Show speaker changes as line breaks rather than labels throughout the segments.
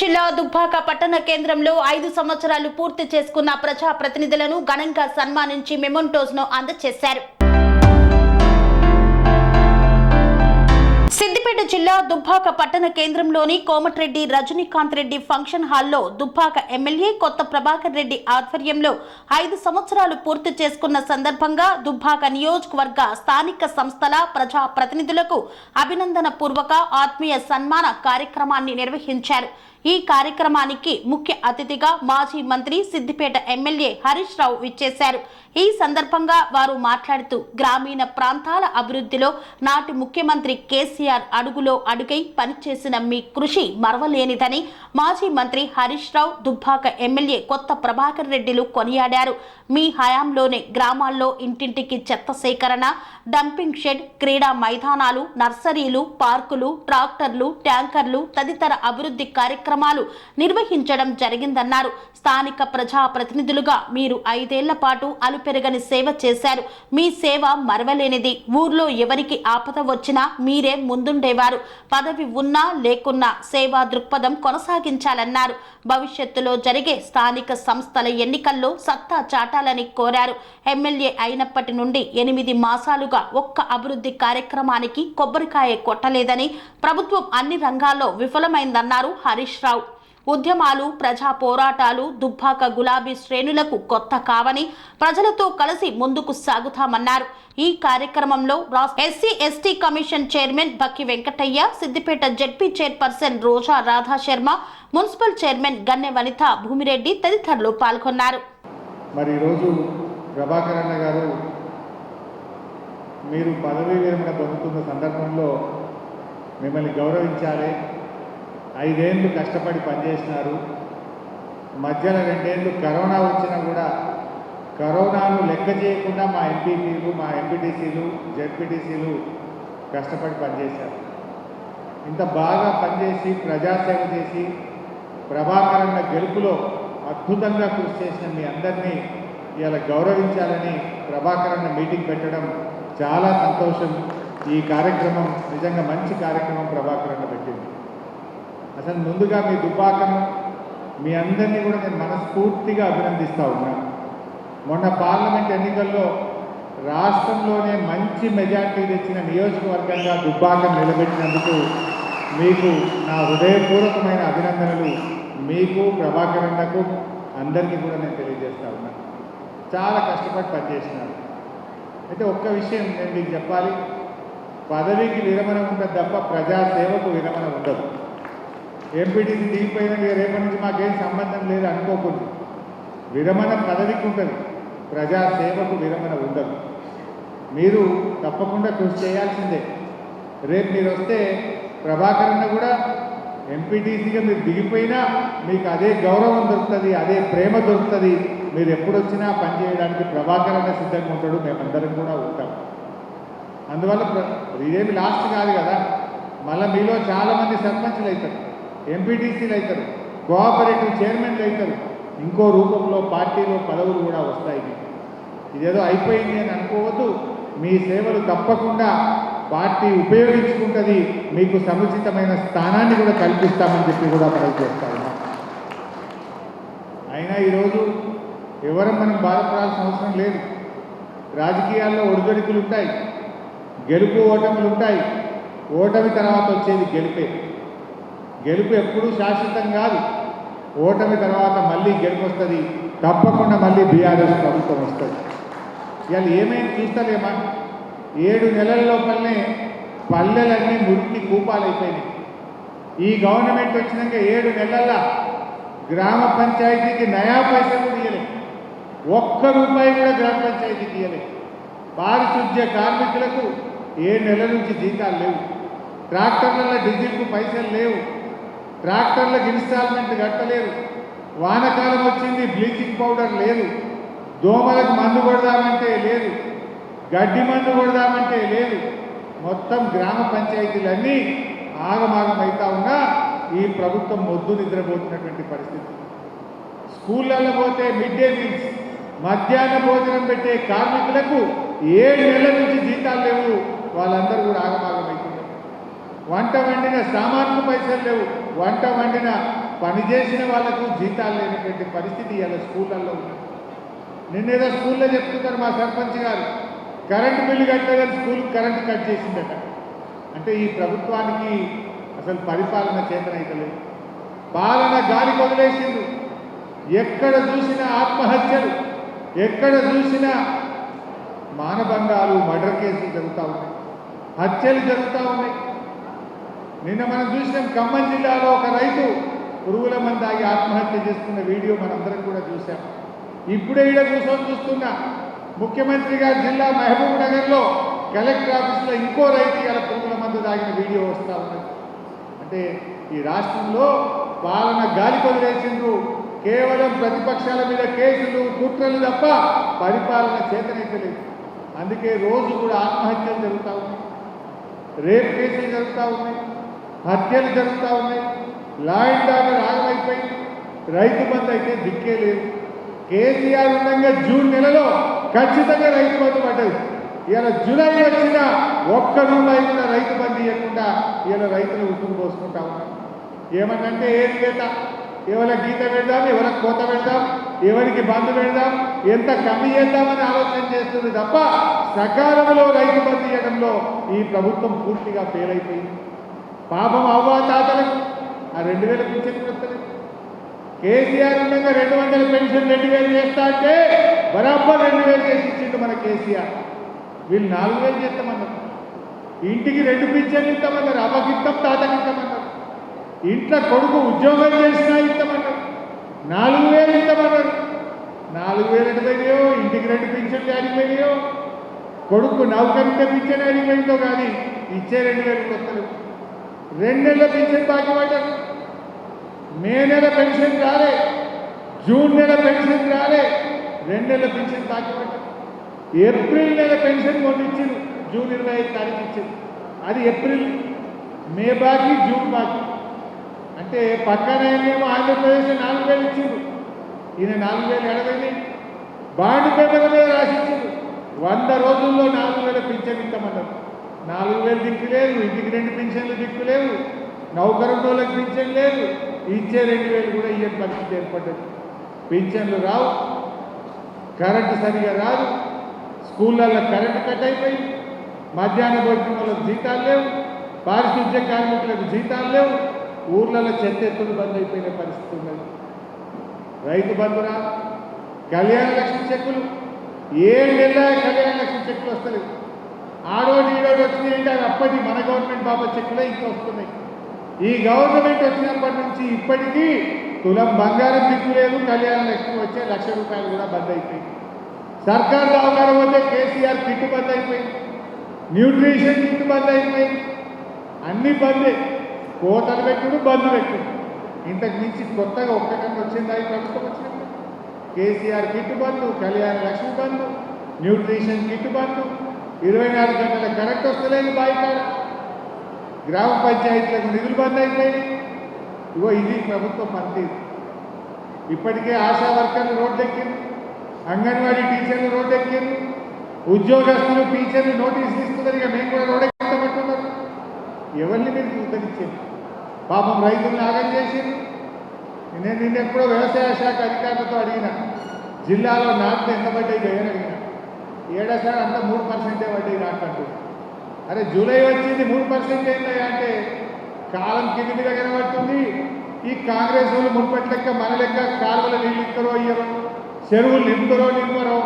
జిల్లా దుబ్బాక పట్టణ కేంద్రంలో ఐదు సంవత్సరాలు పూర్తి చేసుకున్న ప్రజా ప్రతినిధులను ఘనంగా సన్మానించి మెమోంటోస్ను అందజేశారు సిద్దిపేట జిల్లా దుబ్బాక పట్టణ కేంద్రంలోని కోమటిరెడ్డి రజనీకాంత్ రెడ్డి ఫంక్షన్ హాల్లో దుబ్బాక ఎమ్మెల్యే కొత్త ప్రభాకర్ రెడ్డి ఆధ్వర్యంలో ఐదు సంవత్సరాలు పూర్తి చేసుకున్న సందర్భంగా దుబ్బాక నియోజకవర్గ స్థానిక సంస్థల ప్రజా ప్రతినిధులకు అభినందన పూర్వక ఆత్మీయ సన్మాన కార్యక్రమాన్ని నిర్వహించారు. ఈ కార్యక్రమానికి ముఖ్య అతిథిగా మాజీ మంత్రి సిద్దిపేట ఎమ్మెల్యే హరీష్ రావు విచ్చేశారు. ఈ సందర్భంగా వారు మాట్లాడుతూ గ్రామీణ ప్రాంతాల అభివృద్ధిలో నాటి ముఖ్యమంత్రి కేసీఆర్ అడుగులో అడుగై పనిచేసిన మీ కృషి మరవలేనిదని మాజీ మంత్రి హరీష్ రావు దుబ్బాక ఎమ్మెల్యే కొత్త ప్రభాకర్ రెడ్డిలు కొనియాడారు. మీ హయాంలోనే గ్రామాల్లో ఇంటింటికి చెత్త సేకరణ డంపింగ్ షెడ్ క్రీడా మైదానాలు నర్సరీలు పార్కులు ట్రాక్టర్లు ట్యాంకర్లు తదితర అభివృద్ధి కార్యక్రమాలు నిర్వహించడం జరిగిందన్నారు. స్థానిక ప్రజా ప్రతినిధులుగా మీరు ఐదేళ్ళ పాటు అలుపెరగని సేవ చేశారు. మీ సేవ మరవలేనిది. ఊర్లో ఎవరికి ఆపద వచ్చినా మీరే ముందుండేవారు. పదవి ఉన్నా లేకున్నా సేవా దృక్పథం కొనసాగించాలన్నారు. భవిష్యత్తులో జరిగే స్థానిక సంస్థల ఎన్నికల్లో సత్తా చాటాలని కోరారు. ఎమ్మెల్యే అయినప్పటి నుండి ఎనిమిది మాసాలుగా ఒక్క అభివృద్ధి కార్యక్రమానికి కొబ్బరికాయ కొట్టలేదని ప్రభుత్వం అన్ని రంగాల్లో విఫలమైందన్నారు హరీష్ రావు ఉద్యమాలు ప్రజా పోరాటాలు దుబ్బాక గులాబీ శ్రేణులకు కొత్త కావని ప్రజలతో కలిసి ముందుకు సాగుతామన్నారు. ఈ కార్యక్రమంలో SC ST commission chairman Bakki Venkataiah Siddipet ZP chairperson Roja Radha Sharma municipal chairman Ganne Vanitha Bhumireddy తదితరులు పాల్గొన్నారు.
మరి ఈరోజు ప్రభాకర్ అన్న గారు మీరు పదవీ విరమణ పొందుతున్న సందర్భంలో మిమ్మల్ని గౌరవించాలి. ఐదేళ్ళు కష్టపడి పనిచేసినారు. మధ్యలో రెండేళ్ళు కరోనా వచ్చినా కూడా కరోనాను లెక్క చేయకుండా మా ఎంపీపీలు మా ఎంపీటీసీలు జెడ్పీటీసీలు కష్టపడి పనిచేశారు. ఇంత బాగా పనిచేసి ప్రజాసేవ చేసి ప్రభాకరన్న గెలుపులో అద్భుతంగా కృషి చేసిన మీ అందరినీ ఇలా గౌరవించాలని ప్రభాకరన్న మీటింగ్ పెట్టడం చాలా సంతోషం. ఈ కార్యక్రమం నిజంగా మంచి కార్యక్రమం ప్రభాకరన్న పెట్టింది. అసలు ముందుగా మీ దుబ్బాకను మీ అందరినీ కూడా నేను మనస్ఫూర్తిగా అభినందిస్తూ ఉన్నాను మొన్న పార్లమెంట్ ఎన్నికల్లో రాష్ట్రంలోనే మంచి మెజార్టీ తెచ్చిన నియోజకవర్గంగా దుబ్బాకం నిలబెట్టినందుకు మీకు నా హృదయపూర్వకమైన అభినందనలు. మీకు ప్రభాకరణకు అందరికీ కూడా నేను తెలియజేస్తా ఉన్నాను చాలా కష్టపడి పనిచేసినారు. అయితే ఒక్క విషయం నేను మీకు చెప్పాలి. పదవికి విరమణ ఉంటుంది తప్ప ప్రజాసేవకు విరమణ ఉండదు. ఎంపీటీసీ దిగిపోయిన రేపటి నుంచి మాకేం సంబంధం లేదు అనుకోకూడదు విరమణ పదవికి ఉంటుంది. ప్రజాసేవకు విరమణ ఉండదు. మీరు తప్పకుండా కృషి చేయాల్సిందే. రేపు మీరు వస్తే ప్రభాకరన్న కూడా ఎంపీటీసీగా మీరు దిగిపోయినా మీకు అదే గౌరవం దొరుకుతుంది అదే ప్రేమ దొరుకుతుంది. మీరు ఎప్పుడు వచ్చినా పనిచేయడానికి ప్రభాకరన్న సిద్ధంగా ఉంటాడు. మేమందరం కూడా ఉంటాం. అందువల్ల ప్ర- ఇదేమి లాస్ట్ కాదు కదా. మళ్ళీ మీలో చాలామంది సర్పంచులు అవుతారు ఎంపీటీసీలు అవుతారు కోఆపరేటివ్ చైర్మన్లు అవుతారు. ఇంకో రూపంలో పార్టీలో పదవులు కూడా వస్తాయి ఇదేదో అయిపోయింది అని అనుకోవద్దు. మీ సేవలు తప్పకుండా పార్టీ ఉపయోగించుకుంటుంది మీకు సముచితమైన స్థానాన్ని కూడా కల్పిస్తామని చెప్పి కూడా మనం చేస్తా అయినా ఈరోజు ఎవరు మనం బాధపడాల్సిన అవసరం లేదు. రాజకీయాల్లో ఒడిదొడుకులు ఉంటాయి గెలుపు ఓటములు ఉంటాయి. ఓటమి తర్వాత వచ్చేది గెలిపే. గెలుపు ఎప్పుడూ శాశ్వతం కాదు. ఓటమి తర్వాత మళ్ళీ గెలుపు వస్తుంది తప్పకుండా మళ్ళీ బీఆర్ఎస్ ప్రభుత్వం వస్తుంది. ఇవాళ ఏమేమి తీస్తలేమా ఏడు నెలల లోపలనే పల్లెలన్నీ మురికి కూపాలైపోయినాయి. ఈ గవర్నమెంట్ వచ్చినాక ఏడు నెలల్లో గ్రామ పంచాయతీకి నయా పైసలు తీయలేదు ఒక్క రూపాయి కూడా గ్రామ పంచాయతీకి ఇయ్యలేదు పారిశుద్ధ్య కార్మికులకు ఏ నెల నుంచి జీతాలు లేవు. ట్రాక్టర్లలో డీజిల్కు పైసలు లేవు. ట్రాక్టర్లకు ఇన్స్టాల్మెంట్ కట్టలేరు. వానకాలం వచ్చింది బ్లీచింగ్ పౌడర్ లేదు. దోమలకు మందు కొడదామంటే లేదు. గడ్డి మందు కొడదామంటే లేదు. మొత్తం గ్రామ పంచాయతీలన్నీ ఆగమాగం అవుతా ఉన్నా ఈ ప్రభుత్వం మొద్దు నిద్రపోతున్నటువంటి పరిస్థితి. స్కూళ్ళల్లో పోతే మిడ్ డే మీల్స్ మధ్యాహ్న భోజనం పెట్టే కార్మికులకు ఏడు నెలల నుంచి జీతాలు లేవు. వాళ్ళందరూ కూడా ఆగమాగమవుతున్నారు వంట వండిన సామాన్కు పైసలు లేవు. వంట వండిన పని చేసిన వాళ్ళకు జీతాలు లేనటువంటి పరిస్థితి ఇలా స్కూళ్ళల్లో ఉంది. నిన్నేదో స్కూల్లో చెప్తున్నారు మా సర్పంచ్ గారు. కరెంటు బిల్లు కట్టలేదని స్కూల్ కరెంటు కట్ చేసిందట. అంటే ఈ ప్రభుత్వానికి అసలు పరిపాలన చేతనైతలేదు పాలన గాలి వదిలేసిండు ఎక్కడ చూసిన ఆత్మహత్యలు. ఎక్కడ చూసినా మానభంగాలు మర్డర్ కేసులు జరుగుతూ ఉన్నాయి. హత్యలు జరుగుతూ ఉన్నాయి. నిన్న మనం చూసినాం ఖమ్మం జిల్లాలో ఒక రైతు పురుగుల మంది తాగి ఆత్మహత్య చేస్తున్న వీడియో మనందరం కూడా చూసాం ఇప్పుడే ఈడ కూర్చొని చూస్తున్నా ముఖ్యమంత్రి గారి జిల్లా మహబూబ్ నగర్లో కలెక్టర్ ఆఫీస్లో ఇంకో రైతు ఇలా పురుగుల మందు తాగిన వీడియో వస్తూ ఉన్నది. అంటే ఈ రాష్ట్రంలో పాలన గాలి కొదిలేసిండ్రు. కేవలం ప్రతిపక్షాల మీద కేసులు కుట్రలు తప్ప పరిపాలన చేతనైతలేదు అందుకే రోజు కూడా ఆత్మహత్యలు జరుగుతూ ఉన్నాయి. రేప్ కేసులు జరుగుతూ ఉన్నాయి. హత్యలు జరుగుతూ ఉన్నాయి. లా అండ్ ఆర్డర్ ఆగమైపోయింది. రైతు బంధు అయితే దిక్కే లేదు. కేసీఆర్ ఉండగా జూన్ నెలలో ఖచ్చితంగా రైతు బంధు పడ్డది. ఇలా జూలై వచ్చిన ఒక్క రూపాయి కూడా రైతు బంధు ఇవ్వకుండా ఇలా రైతులు ఉసురు పోసుకుంటా ఉన్నాం ఏమన్నంటే ఏది లేత ఎవరి గీత పెడదాం ఎవరికి కోత పెడదాం ఎవరికి బంధు పెడదాం ఎంత కమ్మి చేద్దామని ఆలోచన చేస్తుంది తప్ప సకాలంలో రైతు బంధు ఇవ్వడంలో ఈ ప్రభుత్వం పూర్తిగా ఫెయిల్ అయిపోయింది. పాపం అవ్వా తాతలకు ఆ రెండు వేల పెన్షన్ వస్తుంది కేసీఆర్ ఉండగా రెండు వందల పెన్షన్ రెండు వేలు చేస్తా అంటే బరాబర్ రెండు వేలు చేసి ఇచ్చిండు మన కేసీఆర్. వీళ్ళు నాలుగు వేలు చేస్తామన్నారు. ఇంటికి రెండు పింఛన్లు ఇస్తామన్నారు అవ్వకిస్తాం తాతకి ఇస్తామన్నారు. ఇంట్లో కొడుకు ఉద్యోగం చేసినా ఇస్తామన్నారు. నాలుగు వేలు ఇస్తామన్నారు. నాలుగు వేలు ఎడిపోయినాయో ఇంటికి రెండు పింఛన్లు అడిగిపోయినాయో కొడుకు నౌకరిత పింఛన్ అడిగిపోయిందో కానీ ఇచ్చే రెండు వేలు కొత్తలు రెండు నెలల పెన్షన్ బాకీ పడ్డారు. మే నెల పెన్షన్ రాలే. జూన్ నెల పెన్షన్ రాలే. రెండు నెలల పెన్షన్ బాకీ పడ్డారు. ఏప్రిల్ నెల పెన్షన్ కొనిచ్చింది జూన్ ఇరవై ఐదు తారీఖు ఇచ్చింది అది ఏప్రిల్ మే బాకీ జూన్ బాకీ. అంటే పక్కనే ఏమో ఆంధ్రప్రదేశ్ నాలుగు వేలు ఇచ్చిండు. ఈయన నాలుగు వేలు ఎడవైంది బాండ్ పేపర్ మీద రాసిచ్చిండు. వంద రోజుల్లో నాలుగు వేల పింఛన్ ఇస్తామన్నారు. నాలుగు వేలు దిక్కు లేవు ఇంటికి రెండు పింఛన్లు దిక్కు లేవు నౌకరుండోళ్ళకి పింఛన్ లేదు ఇచ్చే రెండు వేలు కూడా ఇయ్యే పరిస్థితి ఏర్పడ్డది. పింఛన్లు రావు కరెంటు సరిగా రాదు స్కూళ్ళల్లో కరెంటు కట్ అయిపోయింది మధ్యాహ్న భోజనంలో జీతాలు లేవు పారిశుద్ధ్య కార్మికులకు జీతాలు లేవు ఊర్లలో చెత్త ఎత్తులు బంద్ అయిపోయిన పరిస్థితి ఉన్నది. రైతు బంధురా కళ్యాణ లక్ష్మి చెక్కులు ఏడు నెలల కళ్యాణ లక్ష్మి చెక్కులు వస్తలేవు ఆడోడు ఈడోడు వచ్చినాయంటే అవి అప్పటి మన గవర్నమెంట్ బాబా చెక్కులే ఇంకా వస్తున్నాయి ఈ గవర్నమెంట్ వచ్చినప్పటి నుంచి ఇప్పటికీ తులం బంగారం దిక్కు లేదు కళ్యాణ ఎక్కువ వచ్చే లక్ష రూపాయలు కూడా బంద్ అయిపోయింది. సర్కార్ దవాఖాన వస్తే కేసీఆర్ కిట్టు బంద్ అయిపోయింది. న్యూట్రిషన్ కిట్టు బంద్ అయిపోయింది. అన్ని బందే కోతలు పెట్టుడు బంద్ పెట్టుడు. ఇంతకు మించి కొత్తగా ఒక్కటంగా వచ్చిందా ఈ ప్రభుత్వం వచ్చినప్పుడు? KCR kit bandh Kalyana Lakshmi bandh nutrition kit bandh ఇరవై నాలుగు గంటల కరెంట్ వస్తలేదు బాయికాడ. గ్రామ పంచాయతీలకు నిధులు బంద్ అయిపోయినాయి ఇగో ఇది ప్రభుత్వ పనితీరు. ఇప్పటికే ఆశా వర్కర్లు రోడ్డెక్కింది అంగన్వాడీ టీచర్లు రోడ్డెక్కింది ఉద్యోగస్తులు టీచర్లు నోటీసులు ఇస్తున్నారు. ఇక మేము కూడా రోడ్డెక్కమంటున్నారు ఎవరిని మీరు ఉద్ధరించింది పాపం రైతులను ఆగం చేసింది నేను నిన్న ఎప్పుడో వ్యవసాయ శాఖ అధికారులతో అడిగిన జిల్లాలో నాట్లు ఎంత పడ్డాయి జగన్ అడిగిన ఏడా సార్ అంతా మూడు పర్సెంటే వడ్డీ రాకట్టు. అరే జూలై వచ్చింది మూడు పర్సెంట్ ఏంటయ్యా అంటే కాలం కింది కనబడుతుంది. ఈ కాంగ్రెస్ వాళ్ళు మునుపటి లెక్క మన లెక్క కాలువలు నీళ్ళు ఇస్తారో ఇయ్యరో చెరువులు నింపుతారో నింపరో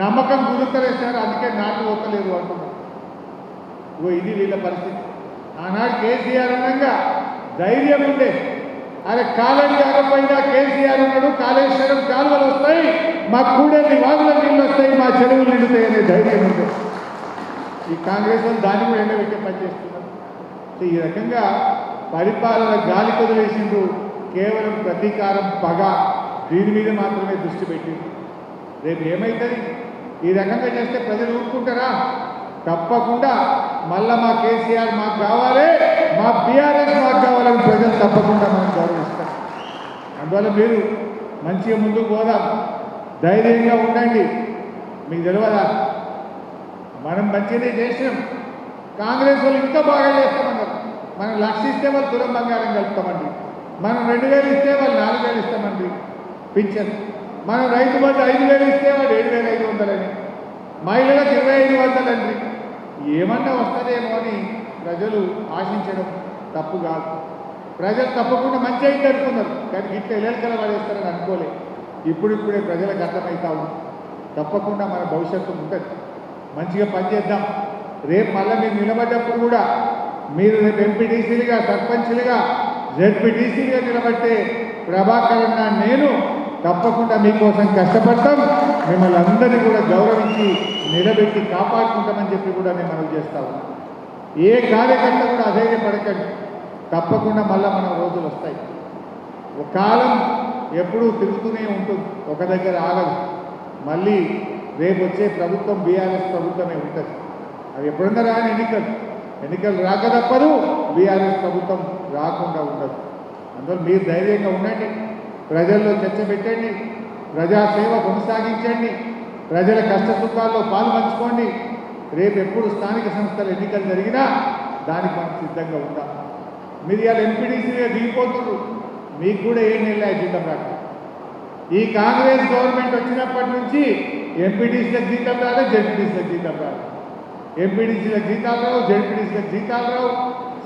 నమ్మకం కుదురుతారే సార్ అందుకే నాటు ఒక్కలేదు అంటున్నారు ఇది వీళ్ళ పరిస్థితి. ఆనాడు కేసీఆర్ అనగా ధైర్యం ఉండే. అరే కాలేజీ కాకపోయినా కేసీఆర్ ఉన్నాడు కాళేశ్వరం కాలువలు వస్తాయి మా కూడలి వాగుల నీళ్ళు వస్తాయి మా చెరువులు నిండుతాయి అనే ధైర్యం ఉంది. ఈ కాంగ్రెస్ వాళ్ళు దాన్ని కూడా ఎండబెట్టే పనిచేస్తున్నారు ఈ రకంగా పరిపాలన గాలి కొదిలేసిండ్రు కేవలం ప్రతీకారం పగ దీని మీద మాత్రమే దృష్టి పెట్టింది రేపు ఏమవుతుంది ఈ రకంగా చేస్తే ప్రజలు ఊరుకుంటారా? తప్పకుండా మళ్ళా మా కేసీఆర్ మాకు కావాలి మా బీఆర్ఎస్ మాకు కావాలని ప్రజలు తప్పకుండా మనం గౌరవిస్తాం. అందువల్ల మీరు మంచిగా ముందుకు పోదాం. ధైర్యంగా ఉండండి. మీకు తెలియదా మనం మంచిగానే చేసినాం. కాంగ్రెస్ వాళ్ళు ఇంకా బాగా చేస్తామన్నారు. మనం లక్ష ఇస్తే వాళ్ళు తులం బంగారం కలుపుతామండి. మనం రెండు వేలు ఇస్తే వాళ్ళు నాలుగు వేలు ఇస్తామండి. పింఛన్. మనం రైతు బంధు ఐదు వేలు ఇస్తే వాడు ఏడు వేల ఐదు వందలని. మహిళలకు ఇరవై ఐదు వందలు ఏమన్నా వస్తుందేమో అని ప్రజలు ఆశించడం తప్పు కాదు. ప్రజలు తప్పకుండా మంచి అయింది అనుకున్నారు కానీ ఇట్లా ఎలకల పడేస్తారని అనుకోలే. ఇప్పుడిప్పుడే ప్రజలకు అర్థమవుతా ఉంది. తప్పకుండా మన భవిష్యత్తు ఉంటుంది మంచిగా పనిచేద్దాం. రేపు మళ్ళీ మీరు నిలబడ్డప్పుడు కూడా మీరు రేపు ఎంపీటీసీలుగా సర్పంచ్లుగా జెడ్పీటీసీలుగా నిలబట్టే ప్రభాకర్ అన్న నేను తప్పకుండా మీకోసం కష్టపడతాం. మిమ్మల్ని అందరినీ కూడా గౌరవించి నిలబెట్టి కాపాడుకుంటామని చెప్పి కూడా నేను మనవి చేస్తా ఏ కార్యకర్త కూడా అధైర్యపడకండి. తప్పకుండా మళ్ళీ మన రోజులు వస్తాయి. ఒక కాలం ఎప్పుడూ తిరుగుతూనే ఉంటుంది. ఒక దగ్గర ఆగదు. మళ్ళీ రేపు వచ్చే ప్రభుత్వం బీఆర్ఎస్ ప్రభుత్వమే ఉంటుంది. అది ఎప్పుడన్నా రాని ఎన్నికలు. ఎన్నికలు రాక తప్పదు బీఆర్ఎస్ ప్రభుత్వం రాకుండా ఉండదు. అందువల్ల మీరు ధైర్యంగా ఉండండి. ప్రజల్లో చర్చ పెట్టండి. ప్రజాసేవ కొనసాగించండి. ప్రజల కష్టసుఖాల్లో పాలు పంచుకోండి. రేపు ఎప్పుడు స్థానిక సంస్థల ఎన్నికలు జరిగినా దానికి మనం సిద్ధంగా ఉందాం. మీరు ఇవాళ ఎంపీడీసీగా దిగిపోతున్నారు మీకు కూడా ఏం నెల జీతం రాక ఈ కాంగ్రెస్ గవర్నమెంట్ వచ్చినప్పటి నుంచి ఎంపీడీసీలకు జీతం రాలేదు జడ్పీడీసీలకు జీతం రాలేదు ఎంపీడీసీలకు జీతాలు రావు జడ్పీడీసీలకు జీతాలు రావు.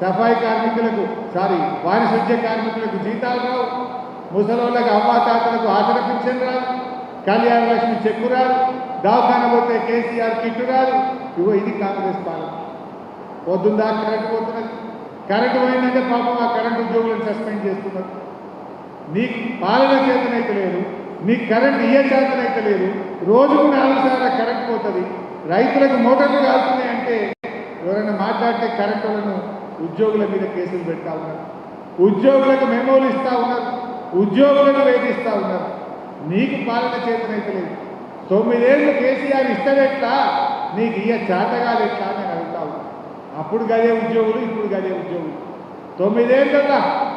సఫాయి కార్మికులకు సారీ పారిశుద్ధ్య కార్మికులకు జీతాలు రావు. ముసలోళ్ళకి అవ్వాతాతలకు ఆదర పింఛన్ రాదు కళ్యాణ లక్ష్మి చెక్కు రాదు దవాఖాన పోతే కేసీఆర్ కిట్టు రాదు ఇవో ఇది కాంగ్రెస్ పాలన. పొద్దున్న దాకా కరెంటు పోతున్నది. కరెంటు పోయిందంటే పాపం ఆ కరెంటు ఉద్యోగులను సస్పెండ్ చేస్తున్నారు. నీకు పాలన చేతనైతే లేదు నీకు కరెంట్ ఇయ్యే చేతనైతే లేదు రోజుకు నాలుగు సార్లు కరెంట్ పోతుంది. రైతులకు మోటార్లు కాలుతున్నాయంటే ఎవరైనా మాట్లాడితే కరెంటు వాళ్ళను ఉద్యోగుల మీద కేసులు పెడతా ఉన్నారు. ఉద్యోగులకు మెమోలు ఇస్తా ఉన్నారు. ఉద్యోగులను వేధిస్తూ ఉన్నారు. నీకు పాలన చేతనైతే లేదు. తొమ్మిదేళ్ళు కేసీఆర్ ఇస్తాడెట్లా నీకు ఇయ్య చేతగాదు ఎట్లా నేను అడుగుతా అప్పుడు గదే ఉద్యోగులు ఇప్పుడు గదే ఉద్యోగులు. తొమ్మిదేళ్ళ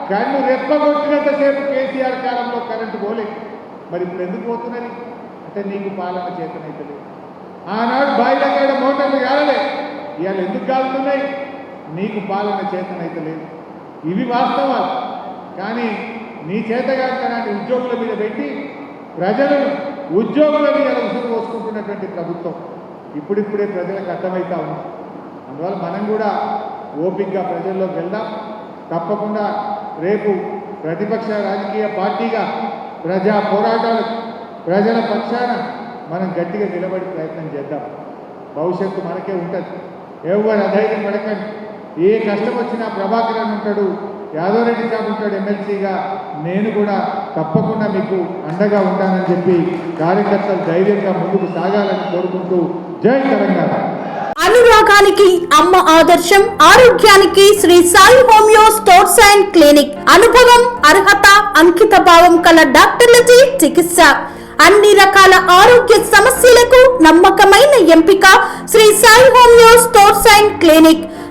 కన్ను రెప్పగొట్టినంతసేపు కేసీఆర్ కాలంలో కరెంటు పోలేదు. మరి ఇప్పుడు ఎందుకు పోతున్నది అంటే నీకు పాలన చేతనైతే లేదు. ఆనాడు బయట మోటార్లు కాలలే. ఇవాళ ఎందుకు కాలుతున్నాయి? నీకు పాలన చేతనైతే లేదు. ఇవి వాస్తవాలు. కానీ నీ చేతగాంతనాన్ని ఉద్యోగుల మీద పెట్టి ప్రజలను ఉద్యోగుల మీద ఉసురు పోసుకుంటున్నటువంటి ప్రభుత్వం ఇప్పుడిప్పుడే ప్రజలకు అర్థమవుతా ఉంది. అందువల్ల మనం కూడా ఓపికగా ప్రజల్లోకి వెళ్దాం. తప్పకుండా రేపు ప్రతిపక్ష రాజకీయ పార్టీగా ప్రజా పోరాటాలు ప్రజల పక్షాన మనం గట్టిగా నిలబడి ప్రయత్నం చేద్దాం. భవిష్యత్తు మనకే ఉంటుంది. ఎవరు అధైర్యం పడకండి. ఏ కష్టం వచ్చినా ప్రభాకర్ అని ఉంటాడు యాదవరెడ్డి సాబ్ ఎమ్మెల్సీగా నేను కూడా తప్పకుండా మీకు అండగా ఉంటానని చెప్పి కార్యకర్తలు ధైర్యంగా ముందుకు సాగాలని కోరుకుంటూ జై తెలంగాణ.
అనురాగానికి అమ్మ ఆదర్శం ఆరోగ్యానికి Sri Sai homeo stores and clinic. అనుభవం అర్హత అంకిత భావం కల డాక్టర్లచే చికిత్స. అన్ని రకాల ఆరోగ్య సమస్యలకు నమ్మకమైన ఎంపిక Sri Sai homeo stores and clinic.